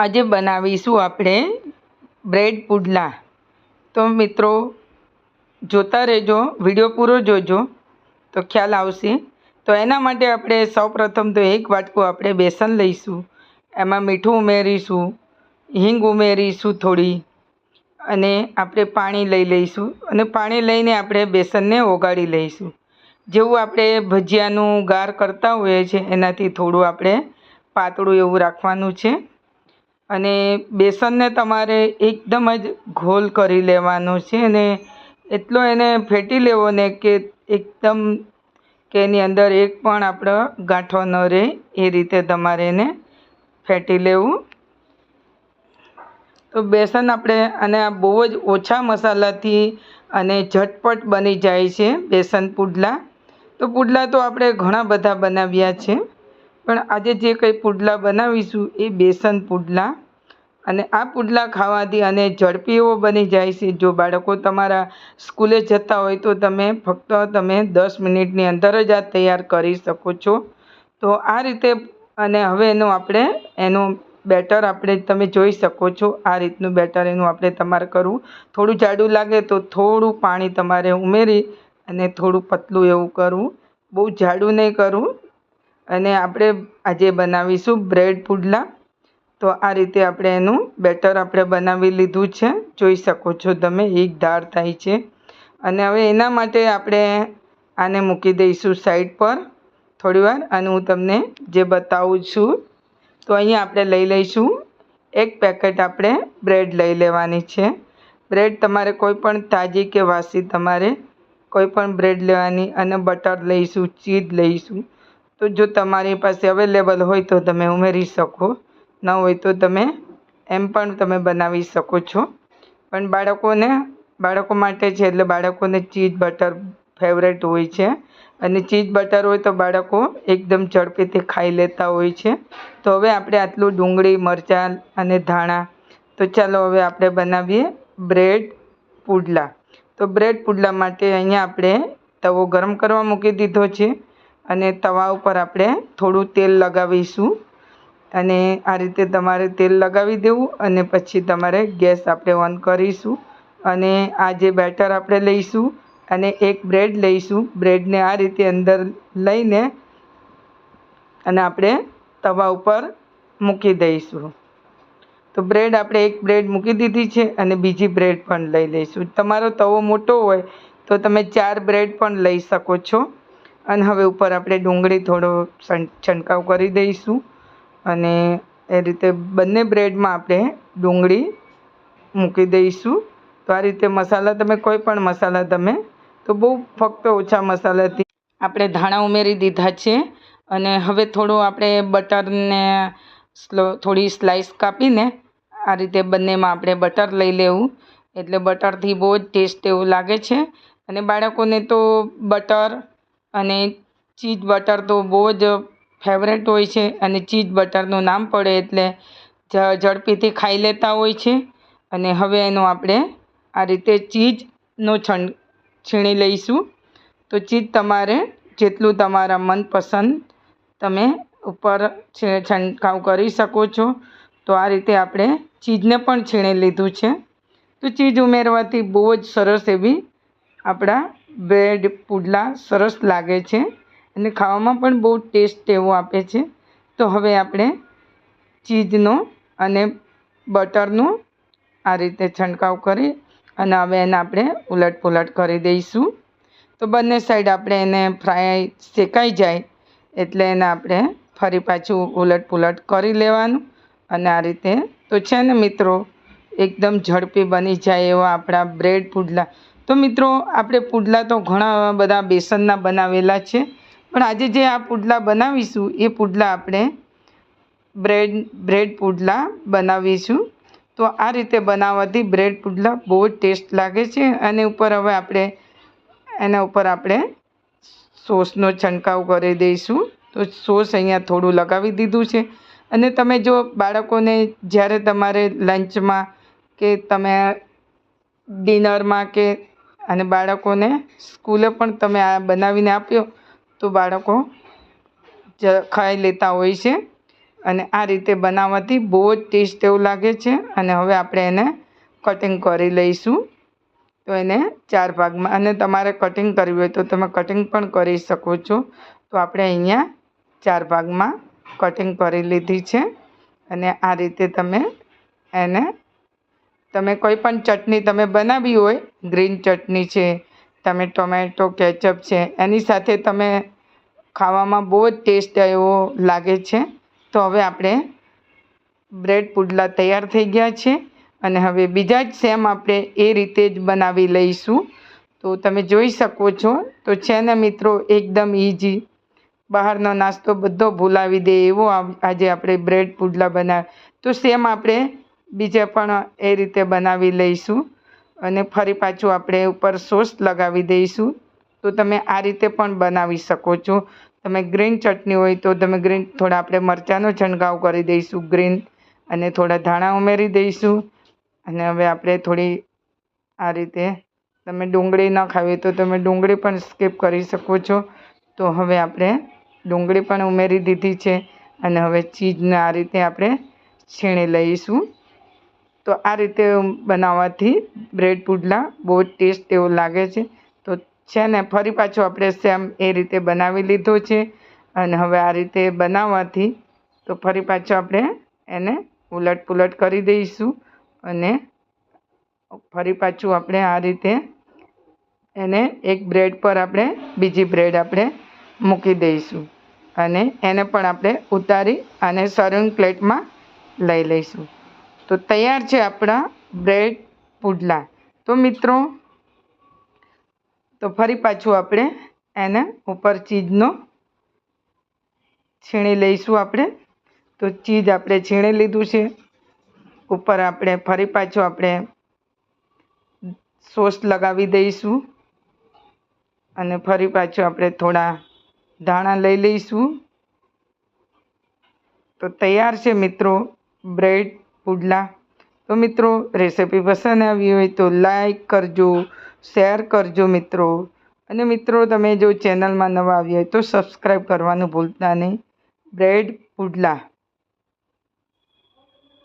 આજે બનાવીશું આપણે બ્રેડ પુડલા. તો મિત્રો, જોતા રહેજો, વીડિયો પૂરો જોજો, તો ખ્યાલ આવશે. તો એના માટે આપણે સૌપ્રથમ તો એક વાટકું આપણે બેસન લઈશું, એમાં મીઠું ઉમેરીશું, હિંગ ઉમેરીશું થોડી, અને આપણે પાણી લઈ લઈશું, અને પાણી લઈને આપણે બેસનને ઓગાળી લઈશું. જેવું આપણે ભજીયાનું ગાર કરતા હોઈએ છીએ, એનાથી થોડું આપણે પાતળું એવું રાખવાનું છે. અને બેસનને તમારે એકદમ જ ઘોલ કરી લેવાનો છે અને એટલો એને ફેટી લેવો ને કે એકદમ કે એની અંદર એક પણ આપણો ગાંઠો ન રહે, એ રીતે તમારે એને ફેટી લેવું. તો બેસન આપણે, અને આ બહુ જ ઓછા મસાલાથી અને ઝટપટ બની જાય છે બેસન પુડલા. તો પુડલા તો આપણે ઘણા બધા બનાવ્યા છે. પણ આજે જે કંઈ પુડલા બનાવીશું એ બેસન પુડલા. અને આ પુડલા ખાવાથી અને ઝડપી એવો બની જાય છે, જો બાળકો તમારા સ્કૂલે જતા હોય તો તમે ફક્ત તમે દસ મિનિટની અંદર જ આ તૈયાર કરી શકો છો. તો આ રીતે અને હવે એનું આપણે, એનું બેટર આપણે તમે જોઈ શકો છો, આ રીતનું બેટર એનું આપણે તમારે કરવું. થોડું જાડું લાગે તો થોડું પાણી તમારે ઉમેરી અને થોડું પતલું એવું કરવું. બહુ જાડું નહીં કરવું અને આપણે આજે બનાવીશું બ્રેડ પુડલા. તો આ રીતે આપણે એનું બેટર આપણે બનાવી લીધું છે. જોઈ શકો છો તમે, એક ધાર થાય છે. અને હવે એના માટે આપણે આને મૂકી દઈશું સાઈડ પર થોડીવાર અને હું તમને જે બતાવું છું, તો અહીંયા આપણે લઈ લઈશું. એક પેકેટ આપણે બ્રેડ લઈ લેવાની છે. બ્રેડ તમારે કોઈ પણ તાજી કે વાસી તમારે કોઈ પણ બ્રેડ લેવાની અને બટર લઈશું, ચીઝ લઈશું. તો જો તમારી પાસે અવેલેબલ હોય તો તમે ઉમેરી શકો. ન હોય તો તમે એમ પણ તમે બનાવી શકો છો. પણ બાળકોને, બાળકો માટે છે એટલે બાળકોને ચીઝ બટર ફેવરેટ હોય છે. અને ચીઝ બટર હોય તો બાળકો એકદમ ઝડપીથી ખાઈ લેતા હોય છે. તો હવે આપણે આટલું ડુંગળી, મરચાં અને ધાણા, તો ચાલો હવે આપણે બનાવીએ બ્રેડ પુડલા. તો બ્રેડ પુડલા માટે અહીંયા આપણે તવો ગરમ કરવા મૂકી દીધો છે. અને તવા ઉપર આપણે થોડું તેલ લગાવીશું. અને આ રીતે તમારે તેલ લગાવી દેવું અને પછી તમારે ગેસ આપણે ઓન કરીશું. અને આ જે બેટર આપણે લઈશું અને એક બ્રેડ લઈશું. બ્રેડને આ રીતે અંદર લઈને અને આપણે તવા ઉપર મૂકી દઈશું. તો બ્રેડ આપણે એક બ્રેડ મૂકી દીધી છે અને બીજી બ્રેડ પણ લઈ લઈશું. તમારો તવો મોટો હોય તો તમે ચાર બ્રેડ પણ લઈ શકો છો. અને હવે ઉપર આપણે ડુંગળી થોડો છંટકાવ કરી દઈશું. અને એ રીતે બંને બ્રેડમાં આપણે ડુંગળી મૂકી દઈશું. તો આ રીતે મસાલા તમે કોઈ પણ મસાલા તમે, તો બહુ ફક્ત ઓછા મસાલાથી આપણે ધાણા ઉમેરી દીધા છે. અને હવે થોડું આપણે બટરને સ્લો, થોડી સ્લાઈસ કાપીને આ રીતે બંનેમાં આપણે બટર લઈ લેવું. એટલે બટરથી બહુ જ ટેસ્ટ એવું લાગે છે. અને બાળકોને તો બટર અને ચીઝ બટર તો બહુ જ ફેવરેટ હોય છે અને ચીઝ બટરનું નામ પડે એટલે ઝડપીથી ખાઈ લેતા હોય છે. અને હવે એનું આપણે આ રીતે ચીઝનો છણ, છીણી લઈશું. તો ચીઝ તમારે જેટલું તમારા મનપસંદ તમે ઉપર છંટકાવ કરી શકો છો. તો આ રીતે આપણે ચીઝને પણ છીણી લીધું છે. તો ચીઝ ઉમેરવાથી બહુ જ સરસ એવી આપણા બ્રેડ પુડલા સરસ લાગે છે અને ખાવામાં પણ બહુ ટેસ્ટ એવો આપે છે. તો હવે આપણે ચીઝનો અને બટરનું આ રીતે છંટકાવ કરી અને હવે એને આપણે ઉલટ પુલટ કરી દઈશું. તો બંને સાઈડ આપણે એને ફ્રાય શેકાઈ જાય એટલે એને આપણે ફરી પાછું ઉલટ પુલટ કરી લેવાનું અને આ રીતે તો છે ને મિત્રો, એકદમ ઝડપી બની જાય એવા આપણા બ્રેડ પુડલા. તો મિત્રો, આપણે પુડલા તો ઘણા બધા બેસનના બનાવેલા છે, પણ આજે જે આ પુડલા બનાવીશું, એ પુડલા આપણે બ્રેડ બ્રેડ પુડલા બનાવીશું. તો આ રીતે બનાવવાથી બ્રેડ પુડલા બહુ જ ટેસ્ટ લાગે છે અને ઉપર હવે આપણે, એના ઉપર આપણે સોસનો છંટકાવ કરી દઈશું. તો સોસ અહીંયા થોડું લગાવી દીધું છે. અને તમે જો બાળકોને જ્યારે તમારે લંચમાં કે તમે ડિનરમાં કે અને બાળકોને સ્કૂલે પણ તમે આ બનાવીને આપ્યો, તો બાળકો જ ખાઈ લેતા હોય છે. અને આ રીતે બનાવવાથી બહુ જ ટેસ્ટ એવું લાગે છે. અને હવે આપણે એને કટિંગ કરી લઈશું. તો એને ચાર ભાગમાં, અને તમારે કટિંગ કરવી હોય તો તમે કટિંગ પણ કરી શકો છો. તો આપણે અહીંયા ચાર ભાગમાં કટિંગ કરી લીધી છે. અને આ રીતે તમે એને તમે કોઈ પણ ચટણી તમે બનાવી હોય, ગ્રીન ચટણી છે, તમે ટોમેટો, કેચઅપ છે, એની સાથે તમે ખાવામાં બહુ જ ટેસ્ટ એવો લાગે છે. તો હવે આપણે બ્રેડ પુડલા તૈયાર થઈ ગયા છે અને હવે બીજા જ સેમ આપણે એ રીતે જ બનાવી લઈશું. તો તમે જોઈ શકો છો, તો છે ને મિત્રો, એકદમ ઇઝી બહારનો નાસ્તો બધો ભૂલાવી દે એવો આજે આપણે બ્રેડ પુડલા બનાવ તો સેમ આપણે બીજા પણ એ રીતે બનાવી લઈશું. અને ફરી પાછું આપણે ઉપર સોસ લગાવી દઈશું. તો તમે આ રીતે પણ બનાવી શકો છો. તમે ગ્રીન ચટણી હોય તો તમે ગ્રીન થોડા આપણે મરચાંનો છંટકાવ કરી દઈશું ગ્રીન અને થોડા ધાણા ઉમેરી દઈશું. અને હવે આપણે થોડી આ રીતે તમે ડુંગળી ન ખાવી તો તમે ડુંગળી પણ સ્કીપ કરી શકો છો. તો હવે આપણે ડુંગળી પણ ઉમેરી દીધી છે. અને હવે ચીઝને આ રીતે આપણે છીણી લઈશું. તો આ રીતે બનાવવાથી બ્રેડ પુડલા બહુ જ ટેસ્ટ એવો લાગે છે. તો છે ને, ફરી પાછું આપણે સેમ એ રીતે બનાવી લીધો છે અને હવે આ રીતે બનાવવાથી તો ફરી પાછું આપણે એને ઉલટ પુલટ કરી દઈશું અને ફરી પાછું આપણે આ રીતે એને એક બ્રેડ પર આપણે બીજી બ્રેડ આપણે મૂકી દઈશું અને એને પણ આપણે ઉતારી અને સર્વિંગ પ્લેટમાં લઈ લઈશું. તો તૈયાર છે આપણા બ્રેડ પુડલા. તો મિત્રો, તો ફરી પાછું આપણે એને ઉપર ચીઝનો છીણી લઈશું આપણે. તો ચીઝ આપણે છીણી લીધું છે. ઉપર આપણે ફરી પાછું આપણે સોસ લગાવી દઈશું. અને ફરી પાછું આપણે થોડા ધાણા લઈ લઈશું. તો તૈયાર છે મિત્રો બ્રેડ પુડલા. તો મિત્રો રેસીપી પસંદ આવી હોય તો લાઈક કરજો શેર કરજો મિત્રો. અને મિત્રો, તમે જો ચેનલમાં નવા આવ્યા હોય તો સબસ્ક્રાઈબ કરવાનું ભૂલતા નહીં. બ્રેડ પુડલા.